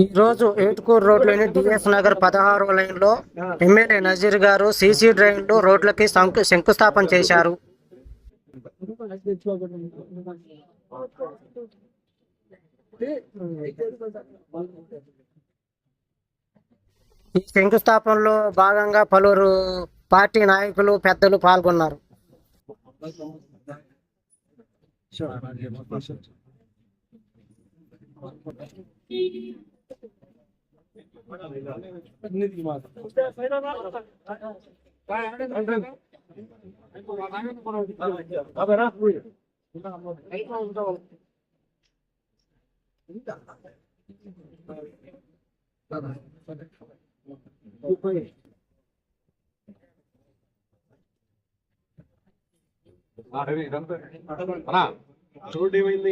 ఈ రోజు ఏటుకూరు రోడ్లోని డిఎస్ నగర్ పదహారో లైన్లో ఎమ్మెల్యే నజీర్ గారు సీసీ డ్రైన్లు రోడ్లకి శంకు శంకుస్థాపన చేశారు. ఈ శంకుస్థాపనలో భాగంగా పలువురు పార్టీ నాయకులు పెద్దలు పాల్గొన్నారు. అన్నా రోడ్ ఏమైంది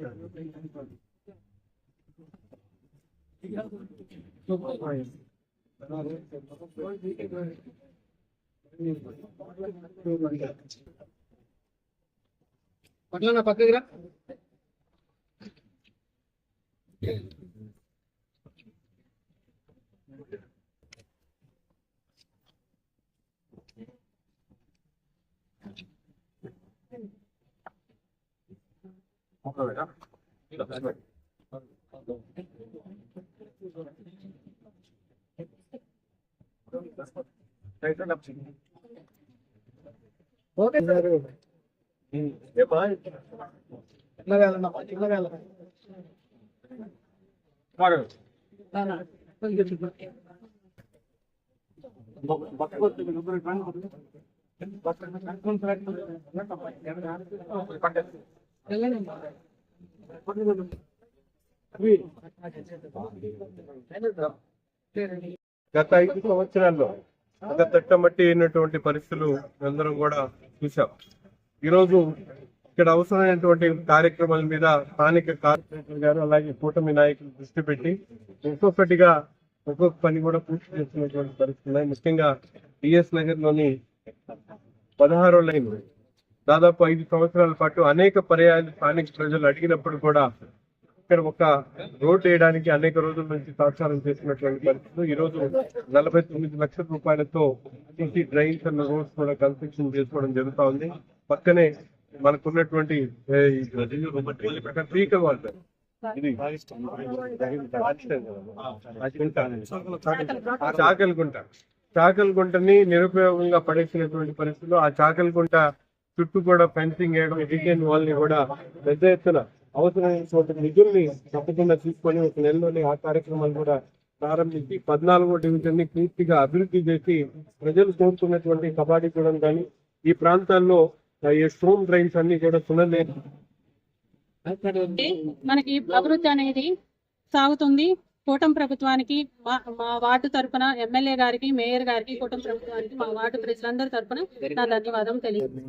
Yeah. పట్ల పక్కకి రా ఓకే ఇట్లా వెళ్ళండి ఇట్లా వెళ్ళండి గత ఐదు సంవత్సరాల్లో ఒక తట్టమట్టి అయినటువంటి పరిస్థితులు అందరం కూడా చూసాం ఈరోజు ఇక్కడ అవసరమైనటువంటి కార్యక్రమాల మీద స్థానిక కార్పొరేటర్ గారు అలాగే కూటమి నాయకులు దృష్టి పెట్టి ఒక్కొక్కటిగా ఒక్కొక్క పని కూడా పూర్తి చేస్తున్నటువంటి పరిస్థితులు ముఖ్యంగా డిఎస్ నగర్లోని పదహారో లైన్ దాదాపు ఐదు సంవత్సరాల పాటు అనేక పర్యాయాలు స్థానిక ప్రజలు అడిగినప్పుడు కూడా ఇక్కడ ఒక రోడ్ వేయడానికి అనేక రోజుల నుంచి సాక్షారం చేసినటువంటి పరిస్థితులు. ఈ రోజు నలభై తొమ్మిది లక్షల రూపాయలతో సిసి డ్రైన్స్ అన్న రోడ్స్ కూడా కన్స్ట్రక్షన్ చేసుకోవడం జరుగుతా ఉంది. పక్కనే మనకున్నటువంటి ఏ, ఈ స్పీకర్ వాళ్ళు ఇది చాకల్గుంట నిరుపయోగంగా పడేసినటువంటి పరిస్థితులు ఆ చాకల్గుంట చుట్టూ కూడా ఫెన్సింగ్ వేయడం రిటైన్ వాల్ని కూడా పెద్ద ఎత్తున అవసరమైనటువంటి నిధుల్ని తప్పకుండా తీసుకొని ఒక నెలలోనే ఆ కార్యక్రమాలు కూడా ప్రారంభించి పద్నాలుగో డివిజన్ని పూర్తిగా అభివృద్ధి చేసి ప్రజలు కోరుతున్నటువంటి కబడ్డీ కూడా కానీ ఈ ప్రాంతాల్లో ఈ స్టోన్ డ్రైన్స్ అన్ని కూడా సునలే మనకి అభివృద్ధి అనేది సాగుతుంది. కూటమి ప్రభుత్వానికి మా వార్డు తరపున ఎమ్మెల్యే గారికి మేయర్ గారికి కూటమి ప్రభుత్వానికి మా వార్డు ప్రజలందరి తరఫున నా ధన్యవాదం తెలియదు